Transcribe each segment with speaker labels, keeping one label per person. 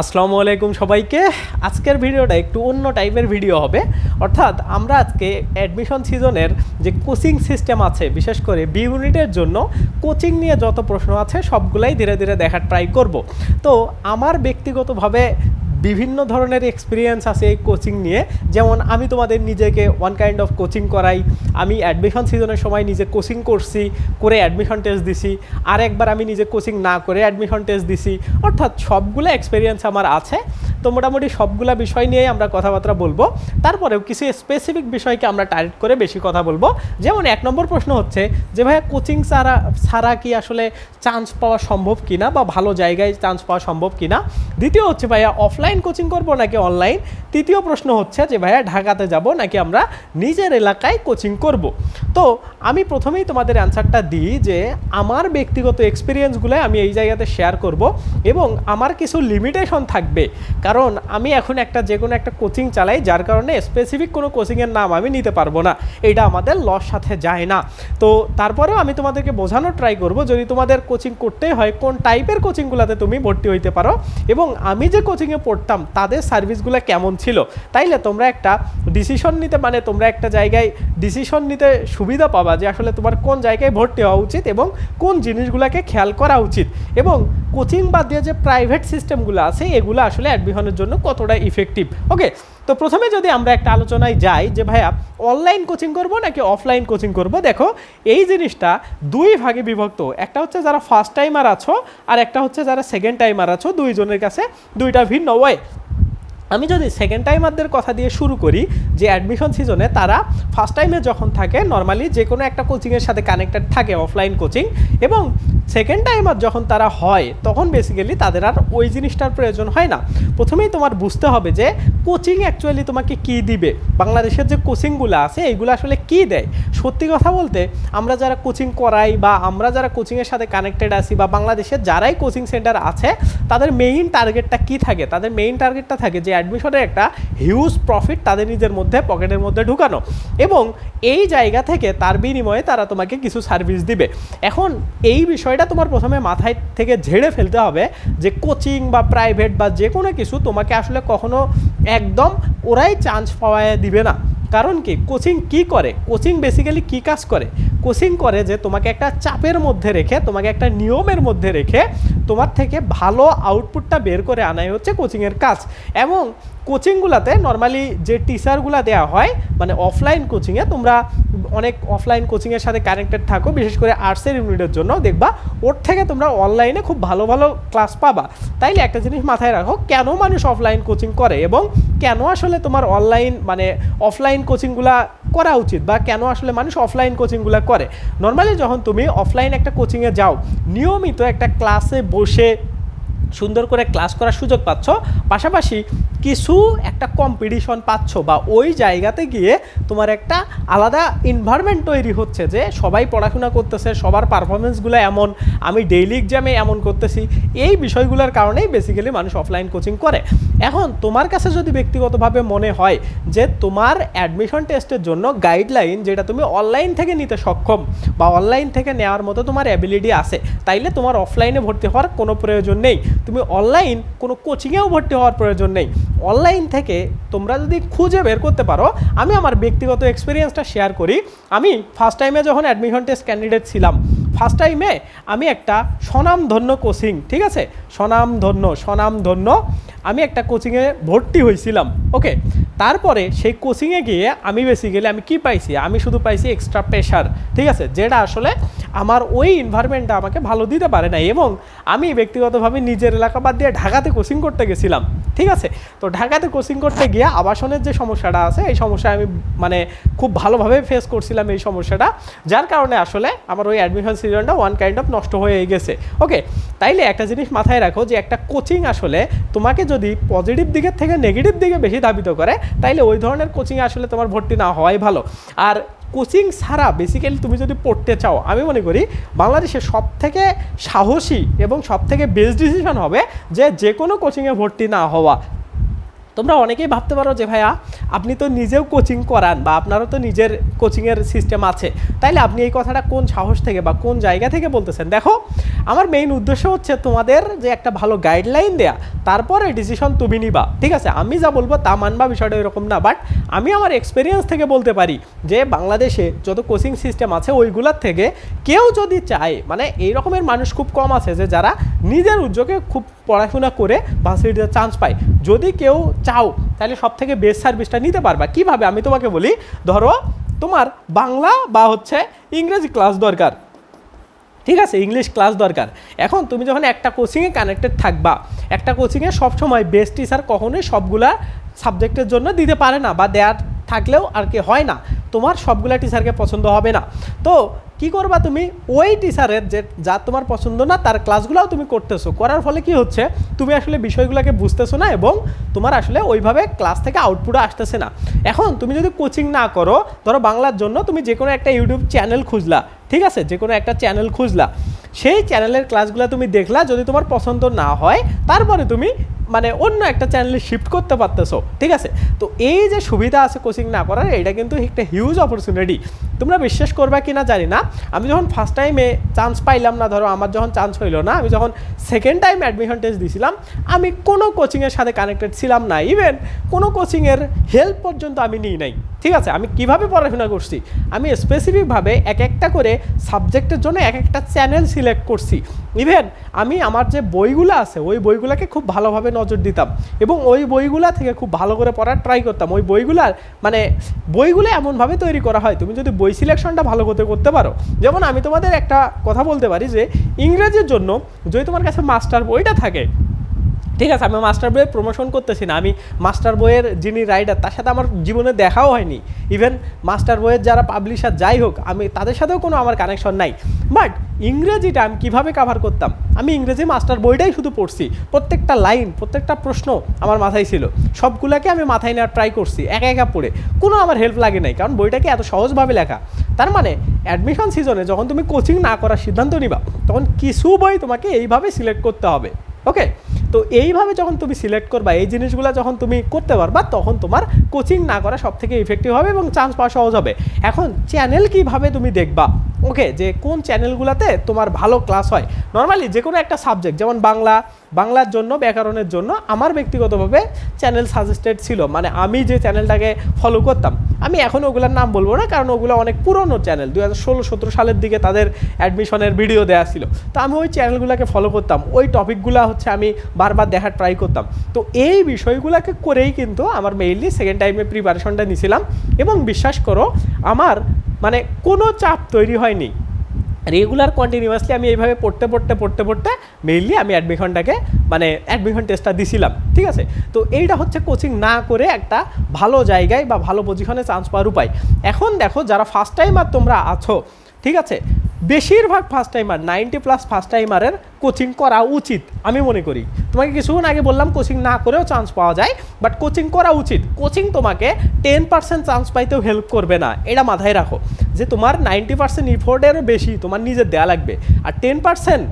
Speaker 1: আসসালামু আলাইকুম সবাইকে। আজকের ভিডিওটা একটু অন্য টাইপের ভিডিও হবে। অর্থাৎ আমরা আজকে অ্যাডমিশন সিজনের যে কোচিং সিস্টেম আছে, বিশেষ করে বি ইউনিটের জন্য কোচিং নিয়ে যত প্রশ্ন আছে, সবগুলাই ধীরে ধীরে দেখার ট্রাই করব। তো আমার ব্যক্তিগতভাবে বিভিন্ন ধরনের এক্সপিরিয়েন্স আছে এই কোচিং নিয়ে। যেমন আমি তোমাদের নিজেকে ওয়ান কাইন্ড অফ কোচিং করাই, আমি অ্যাডমিশন সিজনের সময় নিজে কোচিং করছি, করে অ্যাডমিশন টেস্ট দিছি, আর একবার আমি নিজে কোচিং না করে অ্যাডমিশন টেস্ট দিছি। অর্থাৎ সবগুলো এক্সপিরিয়েন্স আমার আছে। তো মোটামুটি সবগুলা বিষয় নিয়েই আমরা কথাবার্তা বলব। তারপরেও কিছু স্পেসিফিক বিষয়কে আমরা টার্গেট করে বেশি কথা বলব। যেমন এক নম্বর প্রশ্ন হচ্ছে যে, ভাইয়া কোচিং ছাড়া ছাড়া কি আসলে চান্স পাওয়া সম্ভব কিনা বা ভালো জায়গায় চান্স পাওয়া সম্ভব কিনা? দ্বিতীয় হচ্ছে, ভাইয়া অফলাইন কোচিং করব নাকি অনলাইন তৃতীয় প্রশ্ন হচ্ছে যে, ভাইয়া, ঢাকাতে যাব নাকি আমরা নিজের এলাকায় কোচিং করব? তো আমি প্রথমেই তোমাদের অ্যান্সারটা দিই যে, আমার ব্যক্তিগত এক্সপিরিয়েন্সগুলো আমি এই জায়গাতে শেয়ার করব এবং আমার কিছু লিমিটেশন থাকবে। কারণ আমি এখন একটা যে কোনো একটা কোচিং চালাই, যার কারণে স্পেসিফিক কোনো কোচিংয়ের নাম আমি নিতে পারব না। এটা আমাদের লস সাথে যায় না। তো তারপরেও আমি তোমাদেরকে বোঝানোর ট্রাই করব, যদি তোমাদের কোচিং করতেই হয়, কোন টাইপের কোচিংগুলোতে তুমি ভর্তি হইতে পারো? এবং আমি যে কোচিংয়ে পড়তাম তাদের সার্ভিসগুলো কেমন ছিল? তাইলে তোমরা একটা ডিসিশন নিতে মানে তোমরা একটা জায়গায় ডিসিশন নিতে সুবিধা পাবা যে আসলে তোমার কোন জায়গায় ভর্তি হওয়া উচিত এবং কোন জিনিসগুলোকে খেয়াল করা উচিত এবং কোচিং বাদ দিয়ে যে প্রাইভেট সিস্টেমগুলো আছে, এগুলো আসলে অ্যাডমিশনের জন্য কতটা ইফেক্টিভ ওকে তো প্রথমে যদি আমরা একটা আলোচনায় যাই যে, ভাইয়া অনলাইন কোচিং করব নাকি অফলাইন কোচিং করব? দেখো, এই জিনিসটা দুই ভাগে বিভক্ত। একটা হচ্ছে যারা ফার্স্ট টাইমার আছো, আর একটা হচ্ছে যারা সেকেন্ড টাইমার আছো, দুইজনের কাছে দুইটা ভিন্ন। ওয়ে আমি যদি সেকেন্ড টাইমারদের কথা দিয়ে শুরু করি, যে অ্যাডমিশন সিজনে তারা ফার্স্ট টাইমে যখন থাকে নর্মালি যে কোনো একটা কোচিংয়ের সাথে কানেক্টেড থাকে অফলাইন কোচিং এবং সেকেন্ড টাইমার যখন তারা হয়, তখন বেসিক্যালি তাদের আর ওই জিনিসটার প্রয়োজন হয় না। প্রথমেই তোমার বুঝতে হবে যে কোচিং অ্যাকচুয়ালি তোমাকে কি দিবে? বাংলাদেশের যে কোচিংগুলো আছে, এইগুলো আসলে কি দেয়? সত্যি কথা বলতে, আমরা যারা কোচিং করাই বা আমরা যারা কোচিংয়ের সাথে কানেক্টেড আছি বা বাংলাদেশের যারাই কোচিং সেন্টার আছে, তাদের মেইন টার্গেটটা কি থাকে? তাদের মেইন টার্গেটটা থাকে যে অ্যাডমিশনের একটা হিউজ প্রফিট তাদের নিজের মধ্যে, পকেটের মধ্যে ঢুকানো। এবং এই জায়গা থেকে তার বিনিময়ে তারা তোমাকে কিছু সার্ভিস দিবে। এখন এই বিষয়টা তোমার প্রথমে মাথায় থেকে ঝেড়ে ফেলতে হবে যে কোচিং বা প্রাইভেট বা যে কোনো কিছু তোমাকে আসলে কখনো একদম ওরাই চান্স পাওয়ায় দিবে না। কারণ কি? কোচিং কি করে? কোচিং বেসিক্যালি কি কাজ করে? কোচিং করে যে তোমাকে একটা চাপের মধ্যে রেখে, তোমাকে একটা নিয়মের মধ্যে রেখে তোমার থেকে ভালো আউটপুটটা বের করে আনাই হচ্ছে কোচিংয়ের কাজ। এবং কোচিংগুলোতে নর্মালি যে টিচারগুলো দেওয়া হয় মানে অফলাইন কোচিংয়ে তোমরা অনেক অফলাইন কোচিংয়ের সাথে কানেক্টেড থাকো, বিশেষ করে আর্টসের ইউনিটের জন্য। দেখবা ওর থেকে তোমরা অনলাইনে খুব ভালো ভালো ক্লাস পাবা। তাইলে একটা জিনিস মাথায় রাখো, কেন মানুষ অফলাইন কোচিং করে এবং কেন আসলে তোমার অনলাইন মানে অফলাইন কোচিংগুলা করা উচিত বা কেন আসলে মানুষ অফলাইন কোচিংগুলো করে? নর্মালি যখন তুমি অফলাইন একটা কোচিংয়ে যাও, নিয়মিত একটা ক্লাসে বসে সুন্দর করে ক্লাস করার সুযোগ পাচ্ছ। পাশাপাশি কিছু একটা কম্পিটিশন পাচ্ছ বা ওই জায়গাতে গিয়ে তোমার একটা আলাদা এনভায়রনমেন্ট তৈরি হচ্ছে যে সবাই পড়াশোনা করতেছে, সবার পারফরমেন্সগুলো এমন, আমি ডেইলি এক্সামে এমন করতেছি। এই বিষয়গুলোর কারণেই বেসিক্যালি মানুষ অফলাইন কোচিং করে। এখন তোমার কাছে যদি ব্যক্তিগতভাবে মনে হয় যে তোমার অ্যাডমিশন টেস্টের জন্য গাইডলাইন যেটা তুমি অনলাইন থেকে নিতে সক্ষম বা অনলাইন থেকে নেওয়ার মতো তোমার অ্যাবিলিটি আছে, তাইলে তোমার অফলাইনে ভর্তি হওয়ার কোনো প্রয়োজন নেই। তুমি অনলাইন কোনো কোচিংয়েও ভর্তি হওয়ার প্রয়োজন নেই। অনলাইন থেকে তোমরা যদি খুঁজে বের করতে পারো, আমি আমার ব্যক্তিগত এক্সপিরিয়েন্সটা শেয়ার করি। আমি ফার্স্ট টাইমে যখন অ্যাডমিশন টেস্ট ক্যান্ডিডেট ছিলাম ফার্স্ট টাইমে আমি একটা স্বনামধন্য কোচিং ঠিক আছে? স্বনামধন্য স্বনামধন্য আমি একটা কোচিংয়ে ভর্তি হয়েছিলাম ওকে তারপরে সেই কোচিংয়ে গিয়ে আমি বেসিক্যালি আমি কি পাইছি? আমি শুধু পাইছি এক্সট্রা প্রেশার ঠিক আছে? যেটা আসলে আমার ওই এনভায়রনমেন্টটা আমাকে ভালো দিতে পারে নাই এবং আমি ব্যক্তিগতভাবে নিজের এলাকা বাদ দিয়ে ঢাকাতে কোচিং করতে গেছিলাম, ঠিক আছে? তো ঢাকাতে কোচিং করতে গিয়ে আবাসনের যে সমস্যাটা আছে, এই সমস্যা আমি মানে খুব ভালোভাবে ফেস করছিলাম এই সমস্যাটা, যার কারণে আসলে আমার ওই অ্যাডমিশন সিজনটা ওয়ান কাইন্ড অফ নষ্ট হয়ে গেছে ওকে তাইলে একটা জিনিস মাথায় রাখো যে একটা কোচিং আসলে তোমাকে যদি পজিটিভ দিকের থেকে নেগেটিভ দিকে বেশি ধাবিত করে তাইলে ওই ধরনের কোচিংয়ে আসলে তোমার ভর্তি না হওয়াই ভালো। আর কোচিং ছাড়া বেসিক্যালি তুমি যদি পড়তে চাও, আমি মনে করি বাংলাদেশে সব থেকে সাহসী এবং সব থেকে বেস্ট ডিসিশন হবে যে যে কোনো কোচিংয়ে ভর্তি না হওয়া। তোমরা অনেকেই ভাবতে পারো যে ভাইয়া, আপনি তো নিজেও কোচিং করান বা আপনারও তো নিজের কোচিংয়ের সিস্টেম আছে। তাইলে আপনি এই কথাটা কোন সাহস থেকে বা কোন জায়গা থেকে বলতেছেন? দেখো, আমার মেইন উদ্দেশ্য হচ্ছে তোমাদের যে একটা ভালো গাইডলাইন দেয়া, তারপরে ডিসিশন তুমি নিবা, ঠিক আছে? আমি যা বলব তা মানবা, বিষয়টা এরকম না বাট আমি আমার এক্সপিরিয়েন্স থেকে বলতে পারি যে বাংলাদেশে যত কোচিং সিস্টেম আছে, ওইগুলোর থেকে কেউ যদি চায় মানে এই রকমের মানুষ খুব কম আছে যে যারা নিজের উদ্যোগে খুব পড়াশোনা করে ভার্সিটিতে চান্স পায়। যদি কেউ চাও, তাহলে সব থেকে বেস্ট সার্ভিসটা নিতে পারবা। কীভাবে? আমি তোমাকে বলি, ধরো তোমার বাংলা বা হচ্ছে ইংরেজি ক্লাস দরকার। ঠিক আছে? ইংলিশ ক্লাস দরকার। এখন তুমি যখন একটা কোচিংয়ে কানেক্টেড থাকবা, একটা কোচিংয়ে সবসময় বেস্ট টিচার কখনোই সবগুলা সাবজেক্টের জন্য দিতে পারে না বা দেয়ার থাকলেও আর কি হয় না। তোমার সবগুলা টিচারকে পছন্দ হবে না। তো কি করবা তুমি? ওই টিচারের যে, যা তোমার পছন্দ না, তার ক্লাসগুলোও তুমি করতেছো। করার ফলে কি হচ্ছে? তুমি আসলে বিষয়গুলোকে বুঝতেছো না এবং তোমার আসলে ওইভাবে ক্লাস থেকে আউটপুট আসতেছে না। এখন তুমি যদি কোচিং না করো, ধরো বাংলার জন্য তুমি যে কোনো একটা ইউটিউব চ্যানেল খুঁজলা, ঠিক আছে? যে কোনো একটা চ্যানেল খুঁজলা। সেই চ্যানেলের ক্লাসগুলো তুমি দেখলা, যদি তোমার পছন্দ না হয়, তারপরে তুমি মানে অন্য একটা চ্যানেলে শিফট করতে পারতেছো, ঠিক আছে? তো এই যে সুবিধা আছে কোচিং না করার, এটা কিন্তু একটা হিউজ অপরচুনিটি তোমরা বিশ্বাস করবা কি না জানি না। আমি যখন ফার্স্ট টাইমে চান্স পাইলাম না, ধরো আমার যখন চান্স হইল না, আমি যখন সেকেন্ড টাইম অ্যাডমিশন টেস্ট দিয়েছিলাম আমি কোনো কোচিংয়ের সাথে কানেক্টেড ছিলাম না। ইভেন কোনো কোচিংয়ের হেল্প পর্যন্ত আমি নিই নাই, ঠিক আছে? আমি কীভাবে পড়াশোনা করছি? আমি স্পেসিফিকভাবে এক একটা করে সাবজেক্টের জন্য এক একটা চ্যানেল সিলেক্ট করছি। ইভেন আমি আমার যে বইগুলো আছে, ওই বইগুলোকে খুব ভালোভাবে নজর দিতাম এবং ওই বইগুলা থেকে খুব ভালো করে পড়ার ট্রাই করতাম। ওই বইগুলার মানে বইগুলো এমনভাবে তৈরি করা হয়, তুমি যদি বই সিলেকশনটা ভালো করতে করতে পারো। যেমন আমি তোমাদের একটা কথা বলতে পারি যে, ইংরেজির জন্য যদি তোমার কাছে মাস্টার বইটা থাকে ঠিক আছে, আমি মাস্টার বইয়ের প্রমোশন করতেছি না, আমি মাস্টার বইয়ের যিনি রাইডার তার সাথে আমার জীবনে দেখাও হয়নি। ইভেন মাস্টার বইয়ের যারা পাবলিশার যাই হোক, আমি তাদের সাথেও কোনো আমার কানেকশন নাই। বাট ইংরেজিটা আমি কীভাবে কাভার করতাম? আমি ইংরেজি মাস্টার বইটাই শুধু পড়ছি। প্রত্যেকটা লাইন প্রত্যেকটা প্রশ্ন আমার মাথায় ছিল। সবগুলোকে আমি মাথায় নেওয়ার ট্রাই করছি, একা একা পড়ে। কোনো আমার হেল্প লাগে নাই, কারণ বইটাকে এত সহজভাবে লেখা। তার মানে অ্যাডমিশন সিজনে যখন তুমি কোচিং না করার সিদ্ধান্ত নিবা, তখন কিছু বই তোমাকে এইভাবে সিলেক্ট করতে হবে। ওকে তো এইভাবে যখন তুমি সিলেক্ট করবা, এই জিনিসগুলো যখন তুমি করতে পারবা, তখন তোমার কোচিং না করা সব থেকে ইফেক্টিভ হবে এবং চান্স পাওয়া সহজ হবে। এখন চ্যানেল কীভাবে তুমি দেখবা? ওকে যে কোন চ্যানেলগুলোতে তোমার ভালো ক্লাস হয়? নর্মালি যে কোনো একটা সাবজেক্ট যেমন বাংলা, বাংলার জন্য, ব্যাকরণের জন্য, আমার ব্যক্তিগতভাবে চ্যানেল সাজেস্টেড ছিল। মানে আমি যে চ্যানেলটাকে ফলো করতাম আমি এখন ওগুলোর নাম বলব না, কারণ ওগুলো অনেক পুরনো চ্যানেল দু হাজার ষোলো, সতেরো সালের দিকে তাদের অ্যাডমিশনের ভিডিও দেওয়া ছিল। তো আমি ওই চ্যানেলগুলোকে ফলো করতাম। ওই টপিকগুলো হচ্ছে আমি বারবার দেখার ট্রাই করতাম। তো এই বিষয়গুলোকে করেই কিন্তু আমার মেইনলি সেকেন্ড টাইমে প্রিপারেশনটা নিয়েছিলাম এবং বিশ্বাস করো, আমার মানে কোনো চাপ তৈরি হয়নি। রেগুলার কন্টিনিউয়াসলি আমি এইভাবে পড়তে পড়তে পড়তে পড়তে মেইনলি আমি অ্যাডমিশনটাকে মানে অ্যাডমিশন টেস্টটা দিছিলাম, ঠিক আছে? তো এইটা হচ্ছে কোচিং না করে একটা ভালো জায়গায় বা ভালো পজিশনে চান্স পাওয়ার উপায়। এখন দেখো, যারা ফার্স্ট টাইম আর তোমরা আছো, ঠিক আছে? বেশিরভাগ first timer ninety plus first টাইমারের coaching করা উচিত, আমি মনে করি। তোমাকে কিছুক্ষণ আগে বললাম কোচিং না করেও চান্স পাওয়া যায় বাট কোচিং করা উচিত। কোচিং তোমাকে টেন পার্সেন্ট চান্স পাইতেও হেল্প করবে না, এটা মাথায় রাখো। যে তোমার নাইনটি পার্সেন্ট ইফোর্টেরও বেশি, তোমার নিজের দেয়া লাগবে। আর টেন পার্সেন্ট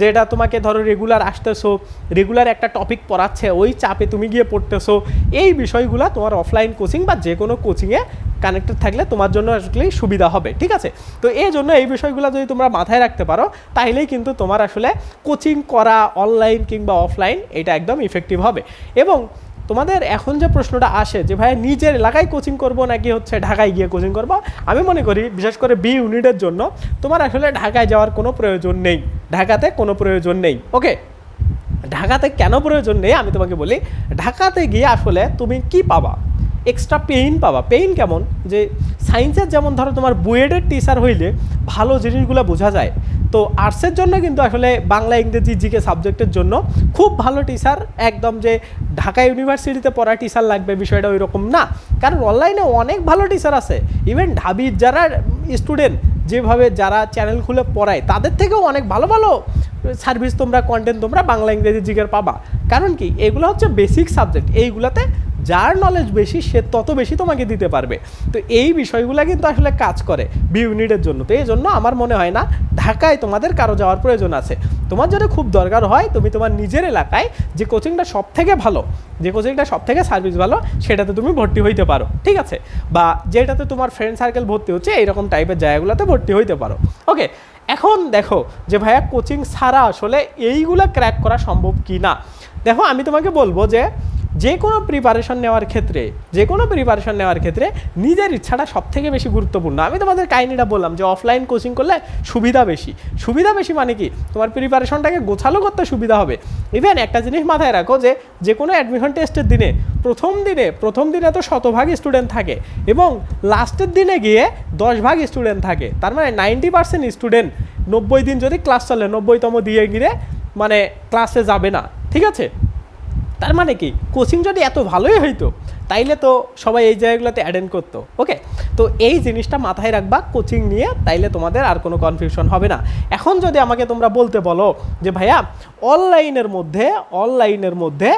Speaker 1: যেটা তোমাকে ধরো রেগুলার আসতেছো রেগুলার একটা টপিক পড়াচ্ছে, ওই চাপে তুমি গিয়ে পড়তেছো, এই বিষয়গুলো তোমার অফলাইন কোচিং বা যে কোনো কোচিংয়ে কানেক্টেড থাকলে তোমার জন্য আসলে সুবিধা হবে, ঠিক আছে? তো এই জন্য এই বিষয়গুলো যদি তোমরা মাথায় রাখতে পারো তাহলেই কিন্তু তোমার আসলে কোচিং করা অনলাইন কিংবা অফলাইন এটা একদম ইফেক্টিভ হবে। এবং তোমাদের এখন যে প্রশ্নটা আসে যে ভাই নিজের এলাকায় কোচিং করব নাকি হচ্ছে ঢাকায় গিয়ে কোচিং করব? আমি মনে করি, বিশেষ করে বি ইউনিটের জন্য, তোমার আসলে ঢাকায় যাওয়ার কোনো প্রয়োজন নেই। ঢাকাতে কোনো প্রয়োজন নেই। ওকে ঢাকাতে কেন প্রয়োজন নেই? আমি তোমাকে বলি, ঢাকাতে গিয়ে আসলে তুমি কি পাবা? এক্সট্রা পেইন পাবা। পেইন কেমন? যে সায়েন্সের যেমন ধরো তোমার বুয়েডের টিচার হইলে ভালো জিনিসগুলো বোঝা যায়। তো আর্টসের জন্য কিন্তু আসলে বাংলা, ইংরেজি জিকে সাবজেক্টের জন্য খুব ভালো টিচার একদম যে ঢাকা ইউনিভার্সিটিতে পড়া টিচার লাগবে বিষয়টা ওই রকম না। কারণ অনলাইনে অনেক ভালো টিচার আছে। ইভেন ঢাবির যারা স্টুডেন্ট যেভাবে যারা চ্যানেল খুলে পড়ায়, তাদের থেকেও অনেক ভালো ভালো সার্ভিস তোমরা কন্টেন্ট তোমরা বাংলা, ইংরেজি জিগের পাবা। কারণ কি? এগুলো হচ্ছে বেসিক সাবজেক্ট এইগুলাতে যার নলেজ বেশি, সে তত বেশি তোমাকে দিতে পারবে। তো এই বিষয়গুলো কিন্তু আসলে কাজ করে বি ইউনিটের জন্য। তো এই জন্য আমার মনে হয় না ঢাকায় তোমাদের কারও যাওয়ার প্রয়োজন আছে। তোমার যদি খুব দরকার হয়, তুমি তোমার নিজের এলাকায় যে কোচিংটা সব থেকে ভালো, যে কোচিংটা সব থেকে সার্ভিস ভালো, সেটাতে তুমি ভর্তি হইতে পারো, ঠিক আছে? বা যেটাতে তোমার ফ্রেন্ড সার্কেল ভর্তি হচ্ছে এইরকম টাইপের জায়গাগুলোতে ভর্তি হইতে পারো। ওকে এখন দেখো যে ভাইয়া কোচিং ছাড়া আসলে এইগুলো ক্র্যাক করা সম্ভব কি না দেখো, আমি তোমাকে বলব যে যে কোনো প্রিপারেশন নেওয়ার ক্ষেত্রে, যে কোনো প্রিপারেশন নেওয়ার ক্ষেত্রে নিজের ইচ্ছাটা সব থেকে বেশি গুরুত্বপূর্ণ। আমি তোমাদের কাহিনিটা বললাম যে অফলাইন কোচিং করলে সুবিধা বেশি। সুবিধা বেশি মানে কি? তোমার প্রিপারেশনটাকে গোছালো করতে সুবিধা হবে। ইভেন একটা জিনিস মাথায় রাখো যে যে কোনো অ্যাডমিশন টেস্টের দিনে, প্রথম দিনে প্রথম দিনে তো শতভাগ স্টুডেন্ট থাকে এবং লাস্টের দিনে গিয়ে দশ ভাগ স্টুডেন্ট থাকে। তার মানে নাইনটি পার্সেন্ট স্টুডেন্ট নব্বই দিন যদি ক্লাস চলে, নব্বইতম দিয়ে গিয়ে মানে ক্লাসে যাবে না। ঠিক আছে? তার মানে কি? কোচিং যদি এত ভালোই হইতো, তাইলে তো সবাই এই জায়গাগুলোতে অ্যাটেন্ড করতো ওকে তো এই জিনিসটা মাথায় রাখবা, কোচিং নিয়ে তাইলে তোমাদের আর কোনো কনফিউশন হবে না। এখন যদি আমাকে তোমরা বলতে বলো যে, ভাইয়া অনলাইনের মধ্যে অনলাইনের মধ্যে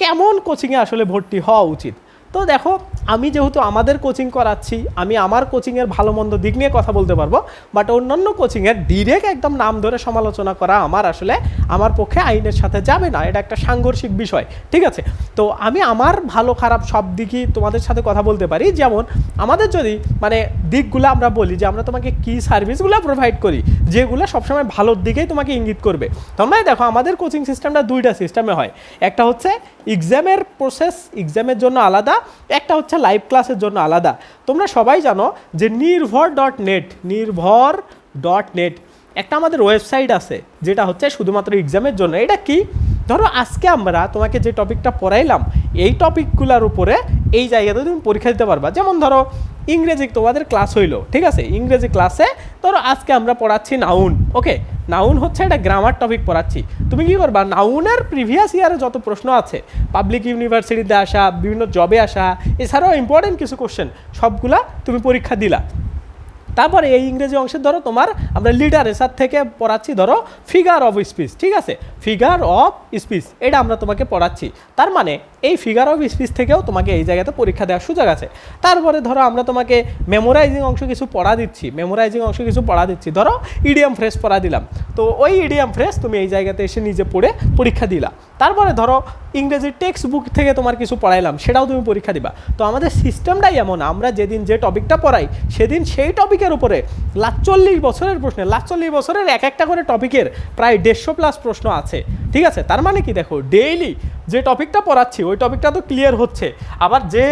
Speaker 1: কেমন কোচিংয়ে আসলে ভর্তি হওয়া উচিত? তো দেখো, আমি যেহেতু আমাদের কোচিং করাচ্ছি, আমি আমার কোচিংয়ের ভালো মন্দ দিক নিয়ে কথা বলতে পারব বাট অন্যান্য কোচিংয়ের ডিরেক্ট একদম নাম ধরে সমালোচনা করা আমার আসলে আমার পক্ষে আইনের সাথে যাবে না, এটা একটা সাংঘর্ষিক বিষয়, ঠিক আছে? তো আমি আমার ভালো খারাপ সব দিকই তোমাদের সাথে কথা বলতে পারি, যেমন আমাদের যদি মানে দিকগুলো আমরা বলি যে আমরা তোমাকে কি সার্ভিসগুলো প্রোভাইড করি, যেগুলো সবসময় ভালোর দিকেই তোমাকে ইঙ্গিত করবে। তোমরা দেখো আমাদের কোচিং সিস্টেমটা দুইটা সিস্টেমে হয়, একটা হচ্ছে এক্সামের প্রসেস এক্সামের জন্য আলাদা, একটা হচ্ছে লাইভ ক্লাসের জন্য আলাদা। তোমরা সবাই জানো যে Nirbhor dot net Nirbhor dot net একটা আমাদের ওয়েবসাইট আছে, যেটা হচ্ছে শুধুমাত্র এক্সামের জন্য। এটা কি? ধরো আজকে আমরা তোমাকে যে টপিকটা পড়াইলাম, এই টপিকগুলোর উপরে এই জায়গাতে তুমি পরীক্ষা দিতে পারবা। যেমন ধরো ইংরেজি তোমাদের ক্লাস হইল, ঠিক আছে? ইংরেজি ক্লাসে ধরো আজকে আমরা পড়াচ্ছি নাউন ওকে নাউন হচ্ছে একটা গ্রামার টপিক পড়াচ্ছি। তুমি কি করবা? নাউনের প্রিভিয়াস ইয়ারে যত প্রশ্ন আছে পাবলিক ইউনিভার্সিটিতে আসা, বিভিন্ন জবে আসা, এছাড়াও ইম্পর্টেন্ট কিছু কোশ্চেন সবগুলা তুমি পরীক্ষা দিলা। তারপরে এই ইংরেজি অংশের ধরো তোমার আমরা লিটারেচার থেকে পড়াচ্ছি ধরো ফিগার অফ স্পিচ ঠিক আছে? ফিগার অফ স্পিচ এটা আমরা তোমাকে পড়াচ্ছি। তার মানে এই ফিগার অফ স্পিচ থেকেও তোমাকে এই জায়গাতে পরীক্ষা দেওয়ার সুযোগ আছে। তারপরে ধরো আমরা তোমাকে মেমোরাইজিং অংশ কিছু পড়া দিচ্ছি মেমোরাইজিং অংশ কিছু পড়া দিচ্ছি। ধরো ইডিএম ফ্রেশ পড়া দিলাম। তো ওই ইডিএম ফ্রেশ তুমি এই জায়গাতে এসে নিজে পড়ে পরীক্ষা দিলা। তারপরে ধরো ইংরেজি টেক্সট বুক থেকে তোমার কিছু পড়াইলাম, সেটাও তুমি পরীক্ষা দিবা। তো আমাদের সিস্টেমটাই এমন, আমরা যেদিন যে টপিকটা পড়াই, সেদিন সেই টপিকের উপরে লাচল্লিশ বছরের প্রশ্নে, লাচল্লিশ বছরের এক একটা করে টপিকের প্রায় দেড়শো প্লাস প্রশ্ন আছে। ঠিক আছে? তার মানে কি দেখো ডেইলি যে টপিকটা পড়াচ্ছি, ওই টপিকটা তো ক্লিয়ার হচ্ছে। আবার যে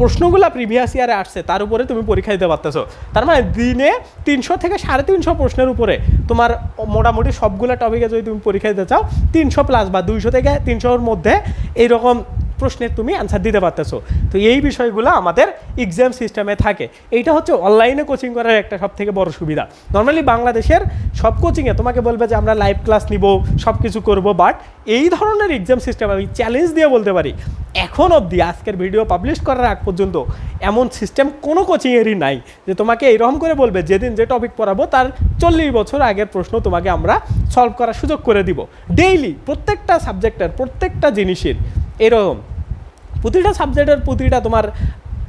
Speaker 1: প্রশ্নগুলো প্রিভিয়াস ইয়ারে আসছে, তার উপরে তুমি পরীক্ষা দিতে পারতেছো। তার মানে দিনে তিনশো থেকে সাড়ে তিনশো প্রশ্নের উপরে তোমার মোটামুটি সবগুলো টপিকে যদি তুমি পরীক্ষা দিতে চাও, তিনশো প্লাস বা দুইশো থেকে তিনশোর মধ্যে এইরকম প্রশ্নের তুমি অ্যান্সার দিতে পারতেছো। তো এই বিষয়গুলো আমাদের এক্সাম সিস্টেমে থাকে। এইটা হচ্ছে অনলাইনে কোচিং করার একটা সব থেকে বড় সুবিধা। নর্মালি বাংলাদেশের সব কোচিংয়ে তোমাকে বলবে যে, আমরা লাইভ ক্লাস নিব সব কিছু করব। বাট এই ধরনের এক্সাম সিস্টেম আমি চ্যালেঞ্জ দিয়ে বলতে পারি। এখন অবধি আজকের ভিডিও পাবলিশ করার আগ পর্যন্ত এমন সিস্টেম কোনো কোচিংয়েরই নাই যে, তোমাকে এইরকম করে বলবে, যেদিন যে টপিক পড়াবো, তার চল্লিশ বছর আগের প্রশ্ন তোমাকে আমরা সলভ করার সুযোগ করে দিব। ডেইলি প্রত্যেকটা সাবজেক্টের প্রত্যেকটা জিনিসের এরকম। প্রতিটা সাবজেক্টের প্রতিটা তোমার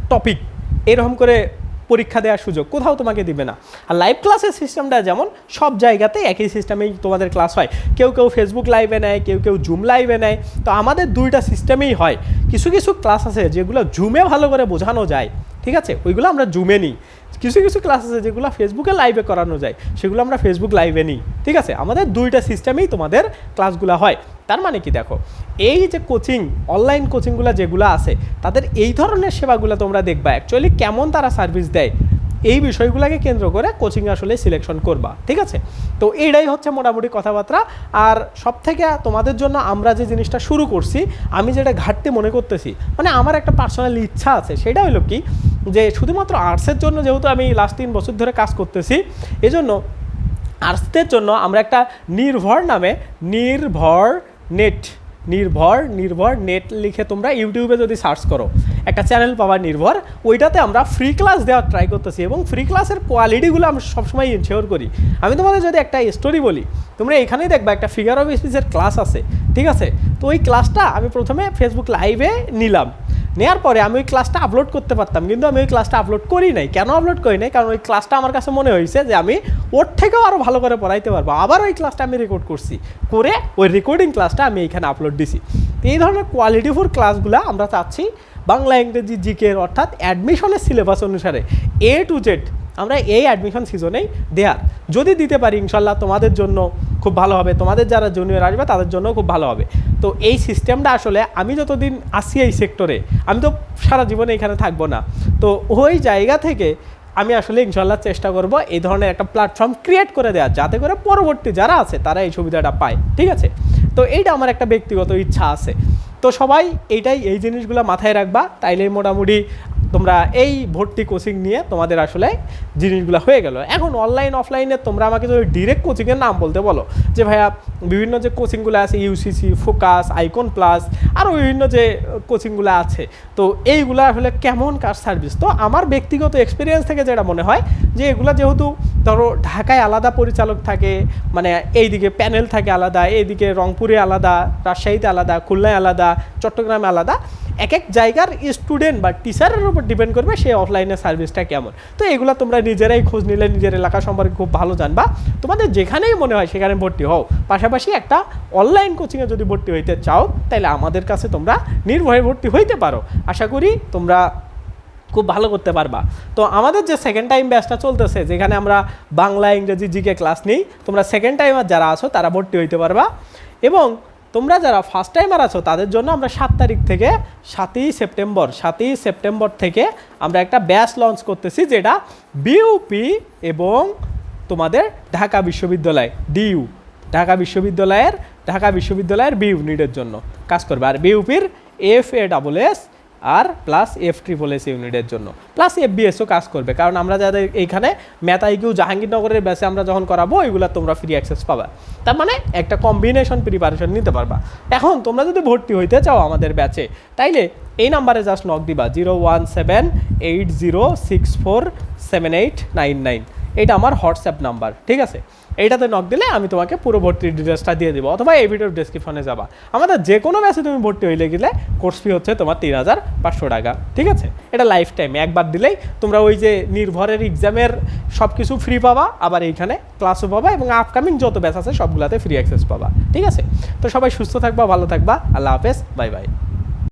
Speaker 1: টপিক এরকম করে পরীক্ষা দেওয়ার সুযোগ কোথাও তোমাকে দিবে না। আর লাইভ ক্লাসের সিস্টেমটা যেমন, সব জায়গাতে একই সিস্টেমেই তোমাদের ক্লাস হয়। কেউ কেউ ফেসবুক লাইভে নেয়, কেউ কেউ জুম লাইভে নেয়। তো আমাদের দুইটা সিস্টেমেই হয়। কিছু কিছু ক্লাস আছে যেগুলো জুমে ভালো করে বোঝানো যায়। ঠিক আছে? ওইগুলো আমরা জুমে নিই। কিছু কিছু ক্লাস আছে যেগুলো ফেসবুকে লাইভে করানো যায়। সেগুলো আমরা ফেসবুক লাইভে নিই। ঠিক আছে? আমাদের দুইটা সিস্টেমেই তোমাদের ক্লাসগুলো হয়। তার মানে কি দেখো? এই যে কোচিং অনলাইন কোচিংগুলো যেগুলো আছে, তাদের এই ধরনের সেবাগুলো তোমরা দেখবা। অ্যাকচুয়ালি কেমন তারা সার্ভিস দেয়, এই বিষয়গুলোকে কেন্দ্র করে কোচিং আসলে সিলেকশন করবা, ঠিক আছে? তো এইটাই হচ্ছে মোটামুটি কথাবার্তা। আর সব থেকে তোমাদের জন্য আমরা যে জিনিসটা শুরু করছি, আমি যেটা ঘাটতি মনে করতেছি মানে আমার একটা পার্সোনাল ইচ্ছা আছে, সেটা হলো কি, যে শুধুমাত্র আর্টসের জন্য যেহেতু আমি লাস্ট তিন বছর ধরে কাজ করতেছি, এজন্য আর্টসদের জন্য আমরা একটা নির্ভর নামে, নির্ভর নেট নির্ভর নির্ভর নেট লিখে তোমরা ইউটিউবে যদি সার্চ করো, একটা চ্যানেল পাওয়া নির্ভর, ওইটাতে আমরা ফ্রি ক্লাস দেওয়ার ট্রাই করতেছি এবং ফ্রি ক্লাসের কোয়ালিটিগুলো আমি সবসময় ইনশিওর করি। আমি তোমাদের যদি একটা স্টোরি বলি, তোমরা এখানেই দেখবা একটা ফিগার অফ স্পিচের ক্লাস আছে, ঠিক আছে? তো ওই ক্লাসটা আমি প্রথমে ফেসবুক লাইভে নিলাম। নেওয়ার পরে আমি ওই ক্লাসটা আপলোড করতে পারতাম, কিন্তু আমি ওই ক্লাসটা আপলোড করি নাই। কেন আপলোড করি নাই? কারণ ওই ক্লাসটা আমার কাছে মনে হয়েছে যে আমি ওর থেকেও আরও ভালো করে পড়াইতে পারব। আবার ওই ক্লাসটা আমি রেকর্ড করছি, করে ওই রেকর্ডিং ক্লাসটা আমি এইখানে আপলোড দিছি। তো এই ধরনের কোয়ালিটিফুল ক্লাসগুলো আমরা চাচ্ছি বাংলা, ইংরেজি জিকের অর্থাৎ অ্যাডমিশনের সিলেবাস অনুসারে এ টু জেড আমরা এই অ্যাডমিশন সিজনেই দেয়ার যদি দিতে পারি, ইনশাল্লাহ তোমাদের জন্য খুব ভালো হবে। তোমাদের যারা জুনিয়র আসবে, তাদের জন্য খুব ভালো হবে। তো এই সিস্টেমটা আসলে আমি যতদিন আসি এই সেক্টরে আমি তো সারা জীবনে এখানে থাকব না। তো ওই জায়গা থেকে আমি আসলে ইনশাল্লাহ চেষ্টা করব এই ধরনের একটা প্ল্যাটফর্ম ক্রিয়েট করে দেওয়ার, যাতে করে পরবর্তী যারা আছে, তারা এই সুবিধাটা পায়। ঠিক আছে? তো এইটা আমার একটা ব্যক্তিগত ইচ্ছা আছে। তো সবাই এইটাই, এই জিনিসগুলো মাথায় রাখবা। তাইলে মোটামুটি তোমরা এই ভর্তি কোচিং নিয়ে তোমাদের আসলে জিনিসগুলো হয়ে গেল। এখন অনলাইন অফলাইনে তোমরা আমাকে যদি ডিরেক্ট কোচিংয়ের নাম বলতে বলো, যে ভাইয়া বিভিন্ন যে কোচিংগুলো আছে ইউসিসি ফোকাস আইকন প্লাস আরও বিভিন্ন যে কোচিংগুলো আছে, তো এইগুলো আসলে কেমন কার সার্ভিস তো আমার ব্যক্তিগত এক্সপিরিয়েন্স থেকে যেটা মনে হয়, যে এগুলো যেহেতু ধরো ঢাকায় আলাদা পরিচালক থাকে মানে এইদিকে প্যানেল থাকে আলাদা, এইদিকে রংপুরে আলাদা, রাজশাহীতে আলাদা, খুলনায় আলাদা, চট্টগ্রামে আলাদা এক এক জায়গার স্টুডেন্ট বা টিচারের উপর ডিপেন্ড করবে সেই অফলাইনের সার্ভিসটা কেমন। তো এগুলো তোমরা নিজেরাই খোঁজ নিলে, নিজের এলাকা সম্পর্কে খুব ভালো জানবা। তোমাদের যেখানেই মনে হয় সেখানে ভর্তি হও। পাশাপাশি একটা অনলাইন কোচিংয়ে যদি ভর্তি হইতে চাও তাহলে আমাদের কাছে তোমরা নির্ভয়ে ভর্তি হইতে পারো। আশা করি তোমরা খুব ভালো করতে পারবা। তো আমাদের যে সেকেন্ড টাইম ব্যাচটা চলতেছে, যেখানে আমরা বাংলা, ইংরেজি, জিকে ক্লাস নিই, তোমরা সেকেন্ড টাইমার যারা আছো, তারা ভর্তি হইতে পারবা। এবং তোমরা যারা ফার্স্ট টাইমার আছো, তাদের জন্য আমরা সাত তারিখ থেকে সাতই সেপ্টেম্বর সাতই সেপ্টেম্বর থেকে আমরা একটা ব্যাচ লঞ্চ করতেছি যেটা বিউপি এবং তোমাদের ঢাকা বিশ্ববিদ্যালয় ডিইউ ঢাকা বিশ্ববিদ্যালয়ের ঢাকা বিশ্ববিদ্যালয়ের বিউ নিডের জন্য কাজ করবে। আর বিউপির F A double S R plus F triple S ইউনিটের জন্য। প্লাস এফ বিএসও কাজ করবে, কারণ আমরা যাদের এইখানে ম্যাথ আইকিউ জাহাঙ্গীরনগরের ব্যাচে আমরা যখন করাবো, ওইগুলো তোমরা ফ্রি অ্যাক্সেস পাবা। তার মানে একটা কম্বিনেশন প্রিপারেশন নিতে পারবা। এখন তোমরা যদি ভর্তি হইতে চাও আমাদের ব্যাচে তাইলে এই নাম্বারে জাস্ট নক দিবা zero one seven eight zero six four seven eight nine nine এটা আমার হোয়াটসঅ্যাপ নাম্বার, ঠিক আছে? এইটাতে নক দিলে আমি তোমাকে পুরো ভর্তির ডিটেলসটা দিয়ে দেবো, অথবা এই ভিডিওর ডিসক্রিপশনে যাবা। আমাদের যে কোনো ব্যাচে তুমি ভর্তি হইলে গেলে কোর্স ফি হচ্ছে তোমার তিন হাজার পাঁচশো টাকা, ঠিক আছে? এটা লাইফ টাইম একবার দিলেই তোমরা ওই যে নির্ভরের এক্সামের সব কিছু ফ্রি পাবা, আবার এইখানে ক্লাসও পাবা এবং আপকামিং যত ব্যাচ আছে সবগুলাতে ফ্রি অ্যাক্সেস পাবা, ঠিক আছে? তো সবাই সুস্থ থাকবা, ভালো থাকবা, আল্লাহ হাফেজ বাই বাই